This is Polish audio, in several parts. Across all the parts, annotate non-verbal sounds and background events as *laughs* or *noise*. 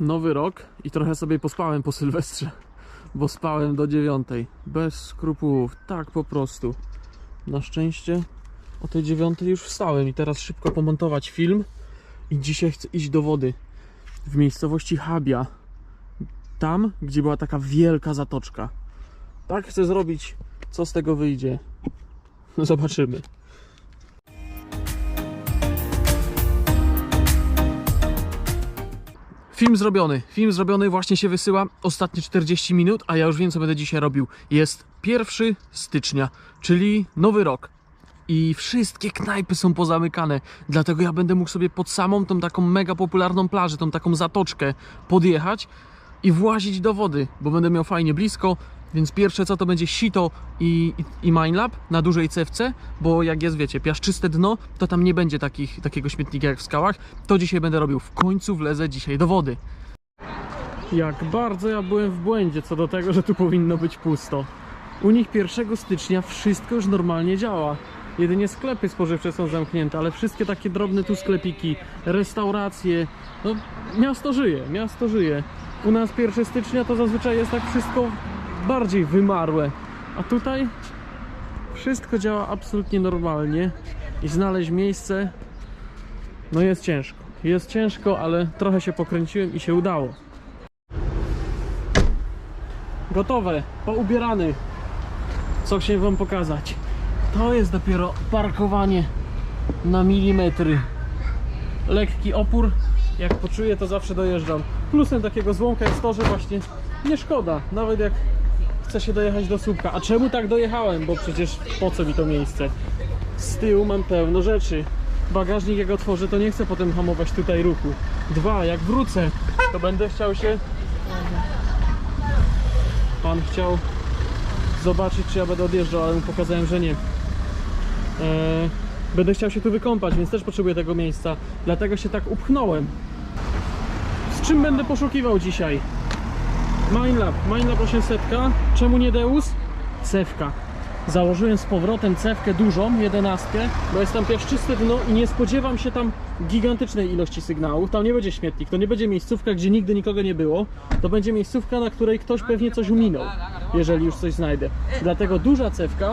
nowy rok i trochę sobie pospałem po Sylwestrze, bo spałem do dziewiątej. Bez skrupułów, tak po prostu. Na szczęście o tej dziewiątej już wstałem i teraz szybko pomontować film. I dzisiaj chcę iść do wody w miejscowości Habia. Tam, gdzie była taka wielka zatoczka. Tak chcę zrobić. Co z tego wyjdzie? *laughs* Zobaczymy. Film zrobiony. Film zrobiony właśnie się wysyła. Ostatnie 40 minut, a ja już wiem, co będę dzisiaj robił. Jest 1 stycznia, czyli nowy rok. I wszystkie knajpy są pozamykane. Dlatego ja będę mógł sobie pod samą tą taką mega popularną plażę, tą taką zatoczkę podjechać i włazić do wody, bo będę miał fajnie blisko. Więc pierwsze co to będzie sito i, i, Minelab na dużej cewce, bo jak jest, wiecie, piaszczyste dno, to tam nie będzie takich, takiego śmietnika jak w skałach. To dzisiaj będę robił. W końcu wlezę dzisiaj do wody. Jak bardzo ja byłem w błędzie co do tego, że tu powinno być pusto. U nich 1 stycznia wszystko już normalnie działa. Jedynie sklepy spożywcze są zamknięte, ale wszystkie takie drobne tu sklepiki, restauracje, no miasto żyje, miasto żyje. U nas 1 stycznia to zazwyczaj jest tak wszystko bardziej wymarłe, a tutaj wszystko działa absolutnie normalnie i znaleźć miejsce no jest ciężko. Jest ciężko, ale trochę się pokręciłem i się udało. Gotowe, poubierany. Co chciałem wam pokazać? To jest dopiero parkowanie na milimetry. Lekki opór, jak poczuję to zawsze dojeżdżam. Plusem takiego złąka jest to, że właśnie nie szkoda, nawet jak chce się dojechać do słupka. A czemu tak dojechałem? Bo przecież po co mi to miejsce? Z tyłu mam pełno rzeczy. Bagażnik jak otworzę, to nie chcę potem hamować tutaj ruchu. Dwa, jak wrócę, to będę chciał się... Pan chciał zobaczyć, czy ja będę odjeżdżał, ale mu pokazałem, że nie. Eee, będę chciał się tu wykąpać, więc też potrzebuję tego miejsca. Dlatego się tak upchnąłem. Z czym będę poszukiwał dzisiaj? Minelab, Minelab 800. Czemu nie Deus? Cewka. Założyłem z powrotem cewkę dużą, 11, bo jest tam piaszczyste dno i nie spodziewam się tam gigantycznej ilości sygnałów. Tam nie będzie śmietnik, to nie będzie miejscówka, gdzie nigdy nikogo nie było. To będzie miejscówka, na której ktoś pewnie coś uminął, jeżeli już coś znajdę. Dlatego duża cewka,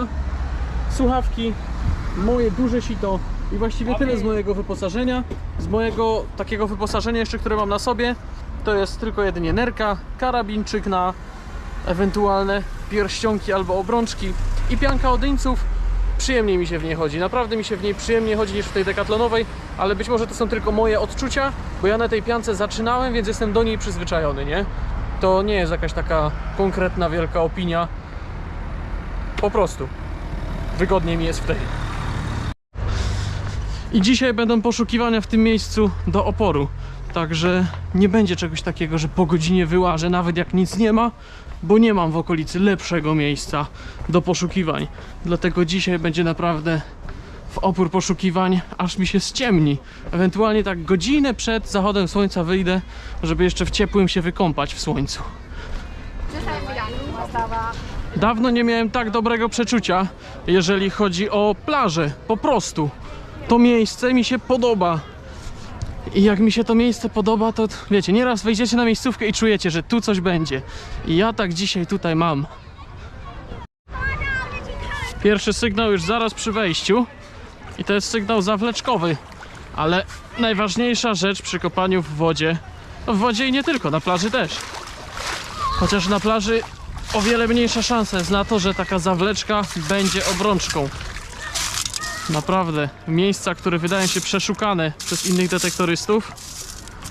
słuchawki, moje duże sito i właściwie tyle z mojego wyposażenia. Z mojego takiego wyposażenia jeszcze, które mam na sobie, to jest tylko jedynie nerka, karabinczyk na ewentualne pierścionki albo obrączki i pianka odyńców. Przyjemniej mi się w niej chodzi, naprawdę mi się w niej przyjemniej chodzi niż w tej dekatlonowej, ale być może to są tylko moje odczucia, bo ja na tej piance zaczynałem, więc jestem do niej przyzwyczajony, nie? To nie jest jakaś taka konkretna, wielka opinia. Po prostu. Wygodniej mi jest w tej. I dzisiaj będą poszukiwania w tym miejscu do oporu. Także nie będzie czegoś takiego, że po godzinie wyłażę, nawet jak nic nie ma, bo nie mam w okolicy lepszego miejsca do poszukiwań. Dlatego dzisiaj będzie naprawdę w opór poszukiwań, aż mi się ściemni. Ewentualnie tak godzinę przed zachodem słońca wyjdę, żeby jeszcze w ciepłym się wykąpać w słońcu. Dawno nie miałem tak dobrego przeczucia, jeżeli chodzi o plażę. Po prostu. To miejsce mi się podoba. I jak mi się to miejsce podoba, to wiecie, nieraz wejdziecie na miejscówkę i czujecie, że tu coś będzie. I ja tak dzisiaj tutaj mam. Pierwszy sygnał już zaraz przy wejściu. I to jest sygnał zawleczkowy. Ale najważniejsza rzecz przy kopaniu w wodzie, no w wodzie i nie tylko, na plaży też. Chociaż na plaży o wiele mniejsza szansa jest na to, że taka zawleczka będzie obrączką. Naprawdę, miejsca, które wydają się przeszukane przez innych detektorystów,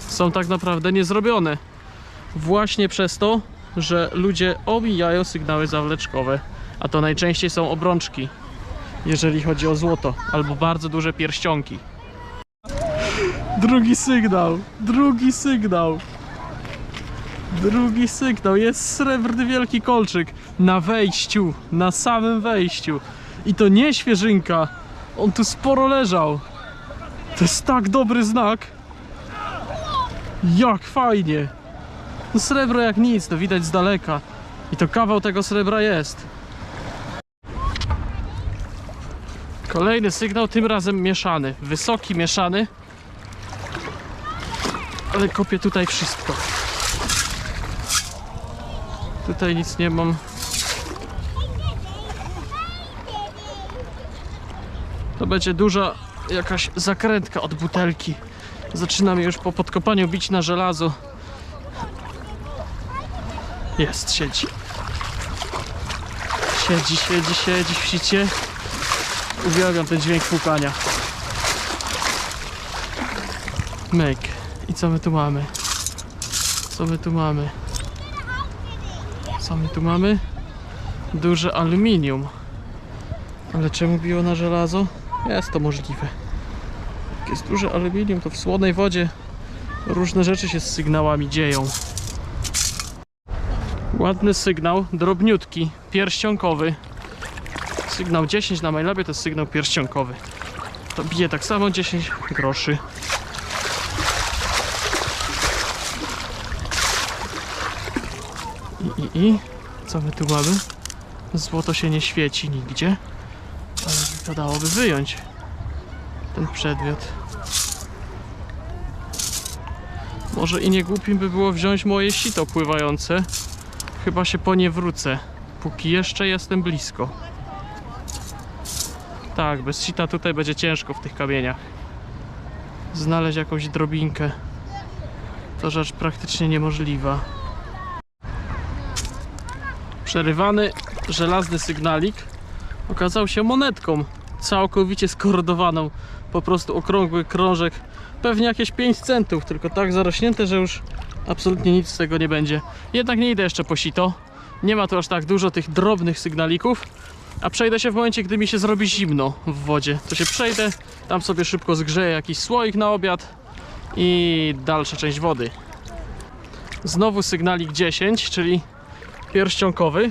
są tak naprawdę niezrobione. Właśnie przez to, że ludzie omijają sygnały zawleczkowe, a to najczęściej są obrączki, jeżeli chodzi o złoto, albo bardzo duże pierścionki. Drugi sygnał, drugi sygnał. Drugi sygnał, jest srebrny wielki kolczyk na wejściu, na samym wejściu. I to nie świeżynka, on tu sporo leżał. To jest tak dobry znak. Jak fajnie. No srebro jak nic, to widać z daleka. I to kawał tego srebra jest. Kolejny sygnał, tym razem mieszany. Wysoki mieszany. ale kopię tutaj wszystko. Tutaj nic nie mam. To będzie duża jakaś zakrętka od butelki. Zaczynamy już po podkopaniu bić na żelazo. Jest, siedzi. Siedzi, siedzi, siedzi w sicie. Uwielbiam ten dźwięk pukania. Myk. I co my tu mamy? Co my tu mamy? Co my tu mamy? Duże aluminium. Ale czemu biło na żelazo? Jest to możliwe. Jak jest duże aluminium, to w słonej wodzie różne rzeczy się z sygnałami dzieją. Ładny sygnał, drobniutki, pierścionkowy. Sygnał 10 na MyLabie to jest sygnał pierścionkowy. To bije tak samo 10 groszy. I, i, i co my tu mamy? Złoto się nie świeci nigdzie. To dałoby wyjąć ten przedmiot. Może i nie głupim by było wziąć moje sito pływające. Chyba się po nie wrócę, póki jeszcze jestem blisko. Tak, bez sita tutaj będzie ciężko w tych kamieniach. Znaleźć jakąś drobinkę. To rzecz praktycznie niemożliwa. Przerywany żelazny sygnalik okazał się monetką całkowicie skorodowaną. Po prostu okrągły krążek, pewnie jakieś 5 centów, tylko tak zarośnięte, że już absolutnie nic z tego nie będzie. Jednak nie idę jeszcze po sito. Nie ma tu aż tak dużo tych drobnych sygnalików. A przejdę się w momencie, gdy mi się zrobi zimno w wodzie. To się przejdę, tam sobie szybko zgrzeję jakiś słoik na obiad i dalsza część wody. Znowu sygnalik 10, czyli pierścionkowy.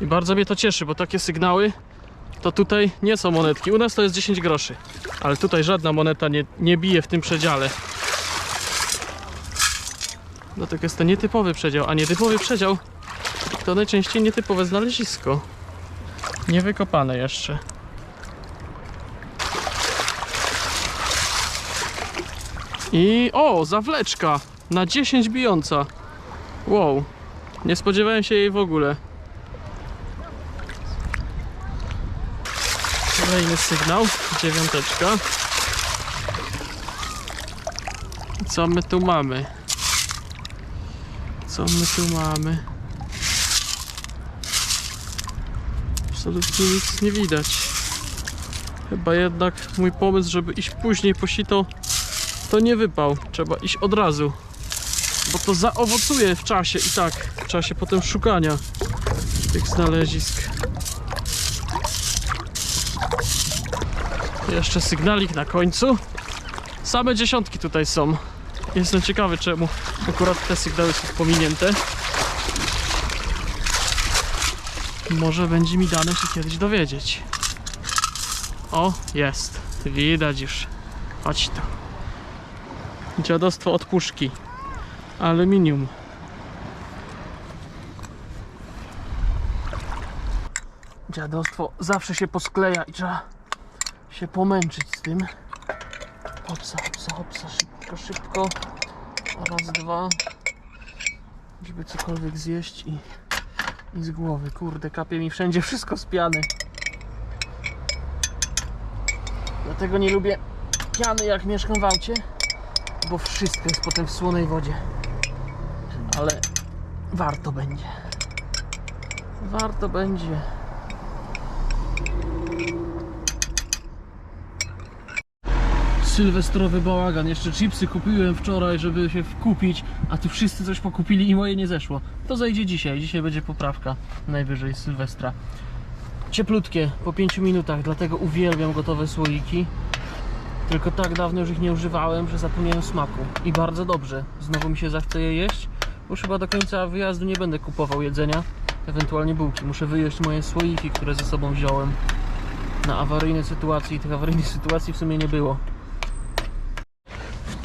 I bardzo mnie to cieszy, bo takie sygnały to tutaj nie są monetki. U nas to jest 10 groszy, ale tutaj żadna moneta nie, nie bije w tym przedziale. Dlatego jest to nietypowy przedział, a nietypowy przedział to najczęściej nietypowe znalezisko. Niewykopane jeszcze. I o, zawleczka na 10 bijąca. Wow, nie spodziewałem się jej w ogóle. Kolejny sygnał, dziewiąteczka. Co my tu mamy? Co my tu mamy? Absolutnie nic nie widać. Chyba jednak mój pomysł, żeby iść później po sito, to nie wypał. Trzeba iść od razu. Bo to zaowocuje w czasie i tak, w czasie potem szukania tych znalezisk. Jeszcze sygnalik na końcu. Same dziesiątki tutaj są. Jestem ciekawy czemu akurat te sygnały są pominięte. Może będzie mi dane się kiedyś dowiedzieć. O, jest. Widać już. Chodź tu. Dziadostwo od puszki. Aluminium. Dziadostwo zawsze się poskleja i trzeba się pomęczyć z tym. Hopsa, hopsa, hopsa, szybko, szybko. Raz, dwa. Żeby cokolwiek zjeść i, i z głowy. Kurde, kapie mi wszędzie wszystko z piany. Dlatego nie lubię piany jak mieszkam w aucie, bo wszystko jest potem w słonej wodzie. Ale warto będzie. Warto będzie. Sylwestrowy bałagan. Jeszcze chipsy kupiłem wczoraj, żeby się wkupić, a tu wszyscy coś pokupili i moje nie zeszło. To zajdzie dzisiaj. Dzisiaj będzie poprawka najwyżej Sylwestra. Cieplutkie, po 5 minutach, dlatego uwielbiam gotowe słoiki. Tylko tak dawno już ich nie używałem, że zapomniałem smaku. I bardzo dobrze. Znowu mi się zachce je jeść, już chyba do końca wyjazdu nie będę kupował jedzenia. Ewentualnie bułki. Muszę wyjeść moje słoiki, które ze sobą wziąłem na awaryjne sytuacje i tych awaryjnych sytuacji w sumie nie było.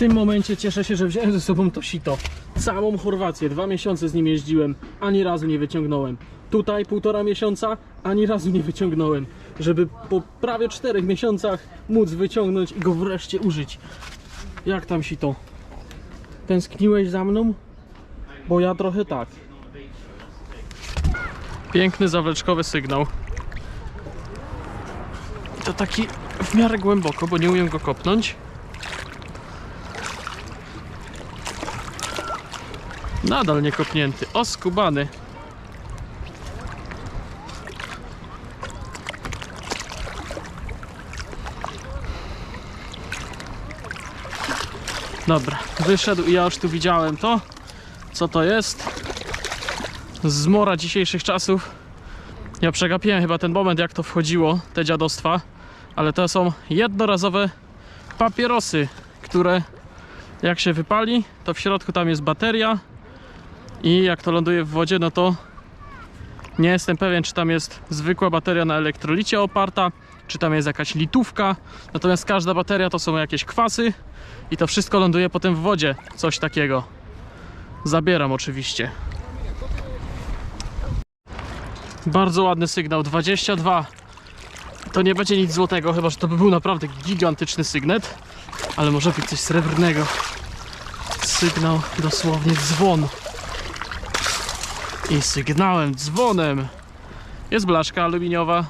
Tym momencie cieszę się, że wziąłem ze sobą to sito. Całą Chorwację, dwa miesiące z nim jeździłem, ani razu nie wyciągnąłem. Tutaj półtora miesiąca, ani razu nie wyciągnąłem. Żeby po prawie czterech miesiącach móc wyciągnąć i go wreszcie użyć. Jak tam sito? Tęskniłeś za mną? Bo ja trochę tak. Piękny zawleczkowy sygnał. To taki w miarę głęboko, bo nie umiem go kopnąć. Nadal nie kopnięty. O, skubany. Dobra, wyszedł i ja już tu widziałem to. Co to jest? Zmora dzisiejszych czasów. Ja przegapiłem chyba ten moment, jak to wchodziło, te dziadostwa. Ale to są jednorazowe papierosy, które jak się wypali, to w środku tam jest bateria i jak to ląduje w wodzie, no to nie jestem pewien, czy tam jest zwykła bateria na elektrolicie oparta, czy tam jest jakaś litówka. Natomiast każda bateria to są jakieś kwasy i to wszystko ląduje potem w wodzie. Coś takiego. Zabieram oczywiście. Bardzo ładny sygnał, 22. To nie będzie nic złotego, chyba że to by był naprawdę gigantyczny sygnet, ale może być coś srebrnego. Sygnał dosłownie dzwon. I sygnałem, dzwonem. Jest blaszka aluminiowa.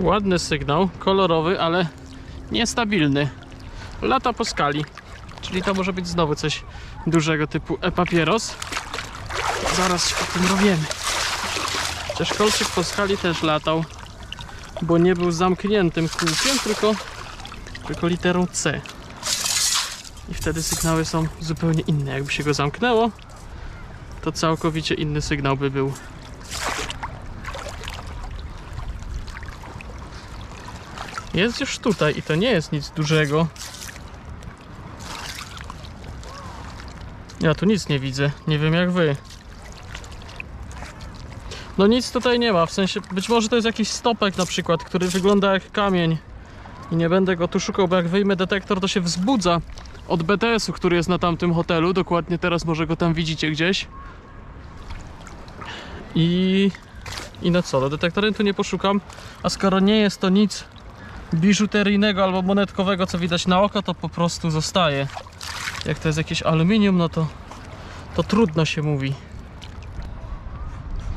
Ładny sygnał, kolorowy, ale niestabilny. Lata po skali. Czyli to może być znowu coś dużego typu e-papieros. Zaraz się o tym dowiemy. Chociaż kolczyk po skali też latał, bo nie był zamkniętym kółkiem, tylko, tylko literą C. I wtedy sygnały są zupełnie inne. Jakby się go zamknęło, to całkowicie inny sygnał by był. Jest już tutaj i to nie jest nic dużego. Ja tu nic nie widzę. Nie wiem jak wy. No nic tutaj nie ma, w sensie być może to jest jakiś stopek na przykład, który wygląda jak kamień. I nie będę go tu szukał, bo jak wyjmę detektor to się wzbudza od BTS-u, który jest na tamtym hotelu. Dokładnie teraz może go tam widzicie gdzieś. I... I no co, do detektorem tu nie poszukam. A skoro nie jest to nic biżuteryjnego albo monetkowego, co widać na oko, to po prostu zostaje. Jak to jest jakieś aluminium, no to, to trudno się mówi.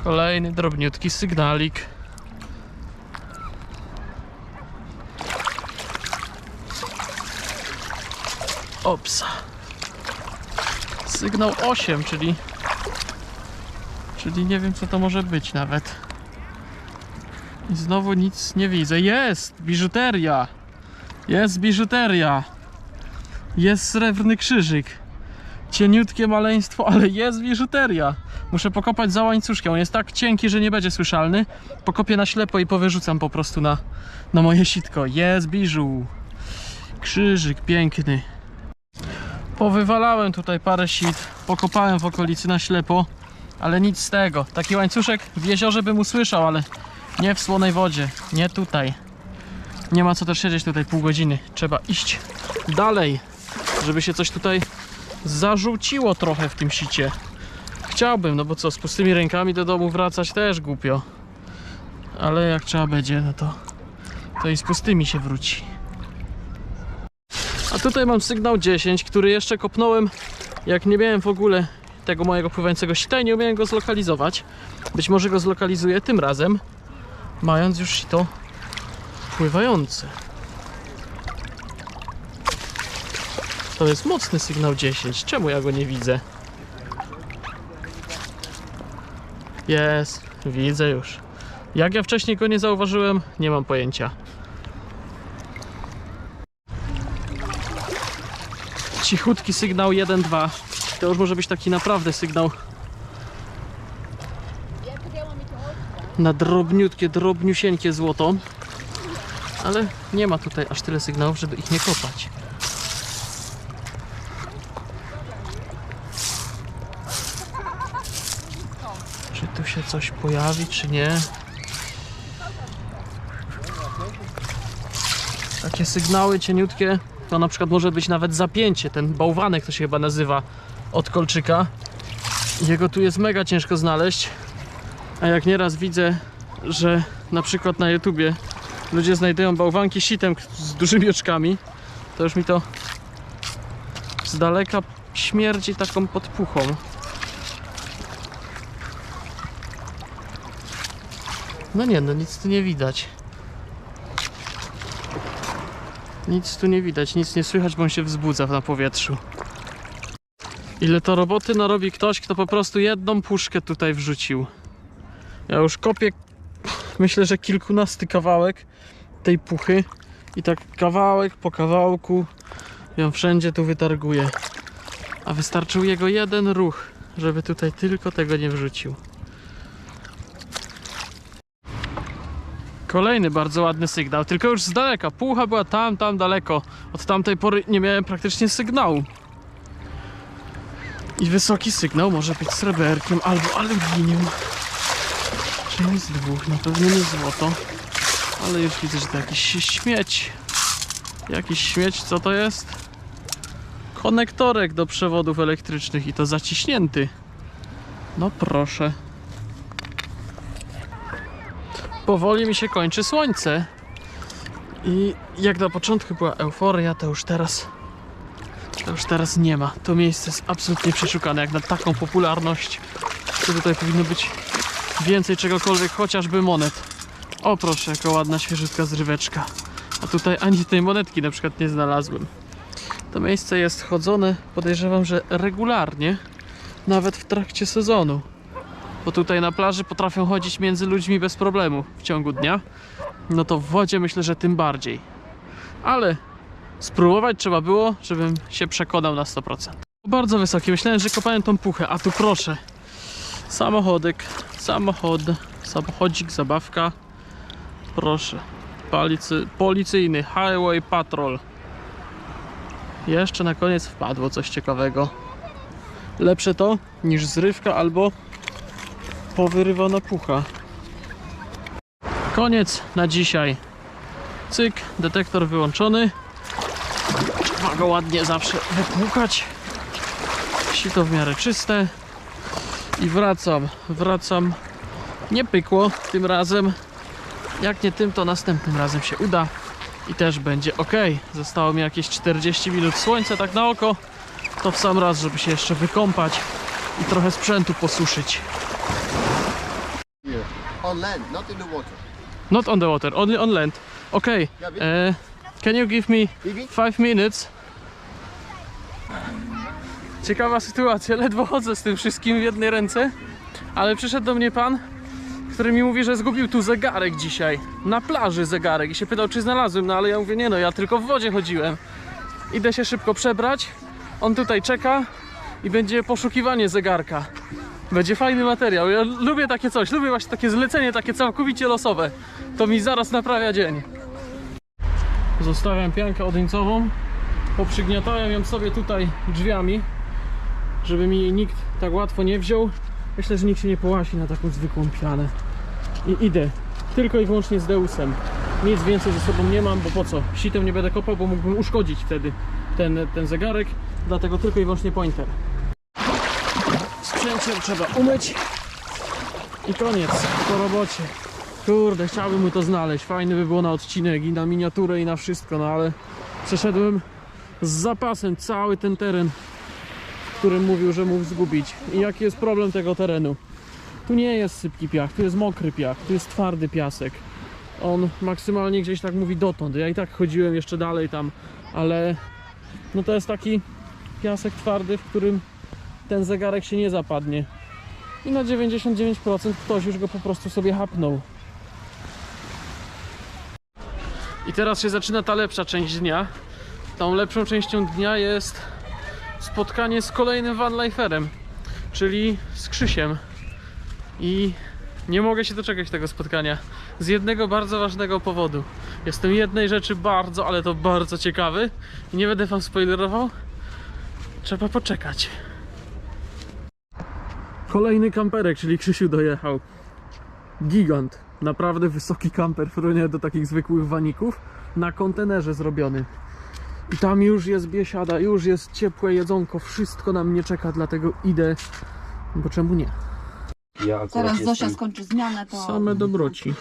Kolejny drobniutki sygnalik. Ops. Sygnał 8, czyli czyli nie wiem co to może być nawet. I znowu nic nie widzę. Jest biżuteria. Jest biżuteria. Jest srebrny krzyżyk. Cieniutkie maleństwo, ale jest biżuteria. Muszę pokopać za łańcuszkiem. On jest tak cienki, że nie będzie słyszalny. Pokopię na ślepo i powyrzucam po prostu na, na moje sitko. Jest biżu. Krzyżyk piękny. Powywalałem tutaj parę sit. Pokopałem w okolicy na ślepo. Ale nic z tego. Taki łańcuszek w jeziorze bym usłyszał, ale nie w słonej wodzie. Nie tutaj. Nie ma co też siedzieć tutaj pół godziny. Trzeba iść dalej, żeby się coś tutaj zarzuciło trochę w tym sicie. Chciałbym, no bo co, z pustymi rękami do domu wracać też głupio. Ale jak trzeba będzie, no to, to i z pustymi się wróci. Tutaj mam sygnał 10, który jeszcze kopnąłem, jak nie miałem w ogóle tego mojego pływającego sita i nie umiałem go zlokalizować. Być może go zlokalizuję tym razem, mając już to pływające. To jest mocny sygnał 10. Czemu ja go nie widzę? Jest, widzę już. Jak ja wcześniej go nie zauważyłem, nie mam pojęcia. Cichutki sygnał 1-2. To już może być taki naprawdę sygnał na drobniutkie, drobniusieńkie złoto. Ale nie ma tutaj aż tyle sygnałów, żeby ich nie kopać. Czy tu się coś pojawi, czy nie? Takie sygnały cieniutkie, to na przykład może być nawet zapięcie, ten bałwanek to się chyba nazywa od kolczyka. Jego tu jest mega ciężko znaleźć. A jak nieraz widzę, że na przykład na YouTubie ludzie znajdują bałwanki sitem z dużymi oczkami, to już mi to z daleka śmierdzi taką podpuchą. No nie, no nic tu nie widać. Nic tu nie widać, nic nie słychać, bo on się wzbudza na powietrzu. Ile to roboty narobi ktoś, kto po prostu jedną puszkę tutaj wrzucił. Ja już kopię, myślę, że kilkunasty kawałek tej puchy i tak kawałek po kawałku ją wszędzie tu wytarguję. A wystarczył jego jeden ruch, żeby tutaj tylko tego nie wrzucił. Kolejny bardzo ładny sygnał, tylko już z daleka. Pucha była tam, tam daleko. Od tamtej pory nie miałem praktycznie sygnału. I wysoki sygnał może być sreberkiem albo aluminium. Czymś z dwóch, na pewno nie złoto. Ale już widzę, że to jakiś śmieć. Jakiś śmieć, co to jest? Konektorek do przewodów elektrycznych i to zaciśnięty. No proszę. Powoli mi się kończy słońce. I jak na początku była euforia, to już teraz to już teraz nie ma. To miejsce jest absolutnie przeszukane. Jak na taką popularność, to tutaj powinno być więcej czegokolwiek, chociażby monet. O proszę, jaka ładna, świeżutka zryweczka. A tutaj ani tej monetki na przykład nie znalazłem. To miejsce jest chodzone, podejrzewam, że regularnie, nawet w trakcie sezonu. Bo tutaj na plaży potrafią chodzić między ludźmi bez problemu w ciągu dnia. No to w wodzie myślę, że tym bardziej. Ale spróbować trzeba było, żebym się przekonał na 100%. Bardzo wysokie, myślałem, że kopałem tą puchę, a tu proszę. Samochodek, samochod, samochodzik, zabawka. Proszę. Policy, policyjny, highway patrol. Jeszcze na koniec wpadło coś ciekawego. Lepsze to niż zrywka albo powyrywana pucha. Koniec na dzisiaj. Cyk, detektor wyłączony. Trzeba go ładnie zawsze wypłukać. Sito w miarę czyste. I wracam, wracam. Nie pykło tym razem. Jak nie tym, to następnym razem się uda. I też będzie ok. Zostało mi jakieś 40 minut słońca tak na oko. To w sam raz, żeby się jeszcze wykąpać i trochę sprzętu posuszyć. On land, not in the water. Not on the water, only on land. Okay. Uh, can you give me five minutes? Ciekawa sytuacja, ledwo chodzę z tym wszystkim w jednej ręce, ale przyszedł do mnie pan, który mi mówi, że zgubił tu zegarek dzisiaj. Na plaży zegarek i się pytał, czy znalazłem, no ale ja mówię, nie no, ja tylko w wodzie chodziłem. Idę się szybko przebrać, on tutaj czeka i będzie poszukiwanie zegarka. Będzie fajny materiał. Ja lubię takie coś, lubię właśnie takie zlecenie, takie całkowicie losowe. To mi zaraz naprawia dzień. Zostawiam piankę odeńcową. Poprzygniatałem ją sobie tutaj drzwiami, żeby mi jej nikt tak łatwo nie wziął. Myślę, że nikt się nie połasi na taką zwykłą pianę. I idę tylko i wyłącznie z Deusem. Nic więcej ze sobą nie mam, bo po co? Sitem nie będę kopał, bo mógłbym uszkodzić wtedy ten, ten zegarek. Dlatego tylko i wyłącznie pointer. Sprzęciem trzeba umyć i koniec po robocie. Kurde, chciałbym mu to znaleźć. Fajny by było na odcinek i na miniaturę i na wszystko, no ale przeszedłem z zapasem cały ten teren, którym mówił, że mógł zgubić. I jaki jest problem tego terenu? Tu nie jest sypki piach, tu jest mokry piach, tu jest twardy piasek. On maksymalnie gdzieś tak mówi dotąd. Ja i tak chodziłem jeszcze dalej tam, ale no to jest taki piasek twardy, w którym ten zegarek się nie zapadnie. I na 99% ktoś już go po prostu sobie hapnął. I teraz się zaczyna ta lepsza część dnia. Tą lepszą częścią dnia jest spotkanie z kolejnym vanliferem, czyli z Krzysiem. I nie mogę się doczekać tego spotkania. Z jednego bardzo ważnego powodu. Jestem jednej rzeczy bardzo, ale to bardzo ciekawy. I nie będę wam spoilerował. Trzeba poczekać. Kolejny kamperek, czyli Krzysiu dojechał. Gigant. Naprawdę wysoki kamper, nie do takich zwykłych waników. Na kontenerze zrobiony. I tam już jest biesiada, już jest ciepłe jedzonko, wszystko na mnie czeka, dlatego idę. Bo czemu nie? Ja Zaraz Zosia jestem... skończy zmianę, to... Same dobroci.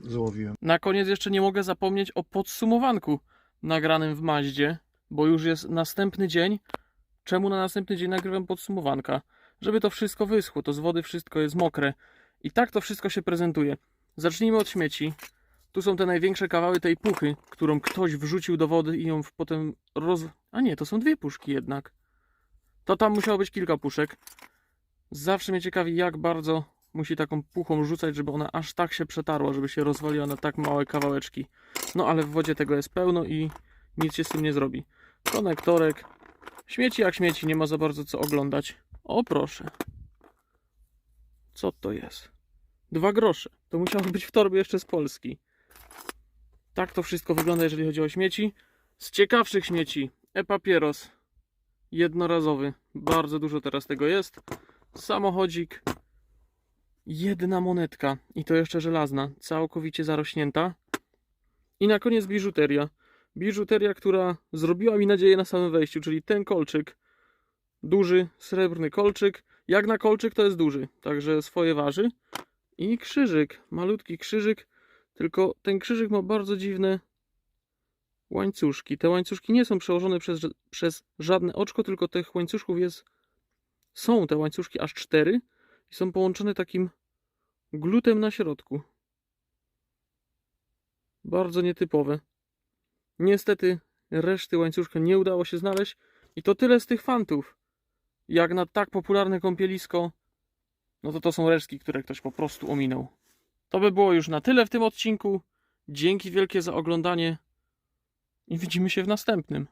Złowiłem. Na koniec jeszcze nie mogę zapomnieć o podsumowanku nagranym w Maździe, bo już jest następny dzień. Czemu na następny dzień nagrywam podsumowanka? Żeby to wszystko wyschło, to z wody wszystko jest mokre. I tak to wszystko się prezentuje. Zacznijmy od śmieci. Tu są te największe kawały tej puchy, którą ktoś wrzucił do wody i ją potem roz... A nie, to są dwie puszki jednak. To tam musiało być kilka puszek. Zawsze mnie ciekawi, jak bardzo musi taką puchą rzucać, żeby ona aż tak się przetarła, żeby się rozwaliła na tak małe kawałeczki. No ale w wodzie tego jest pełno i nic się z tym nie zrobi. Konektorek. Śmieci jak śmieci, nie ma za bardzo co oglądać. O proszę. Co to jest? Dwa grosze. To musiało być w torbie jeszcze z Polski. Tak to wszystko wygląda, jeżeli chodzi o śmieci. Z ciekawszych śmieci. E-papieros. Jednorazowy. Bardzo dużo teraz tego jest. Samochodzik. Jedna monetka. I to jeszcze żelazna. Całkowicie zarośnięta. I na koniec biżuteria. Biżuteria, która zrobiła mi nadzieję na samym wejściu, czyli ten kolczyk. Duży, srebrny kolczyk. Jak na kolczyk to jest duży, także swoje waży. I krzyżyk, malutki krzyżyk, tylko ten krzyżyk ma bardzo dziwne łańcuszki. Te łańcuszki nie są przełożone przez, przez żadne oczko, tylko tych łańcuszków jest. Są te łańcuszki aż cztery i są połączone takim glutem na środku. Bardzo nietypowe. Niestety reszty łańcuszka nie udało się znaleźć i to tyle z tych fantów. Jak na tak popularne kąpielisko, no to to są resztki, które ktoś po prostu ominął. To by było już na tyle w tym odcinku. Dzięki wielkie za oglądanie i widzimy się w następnym.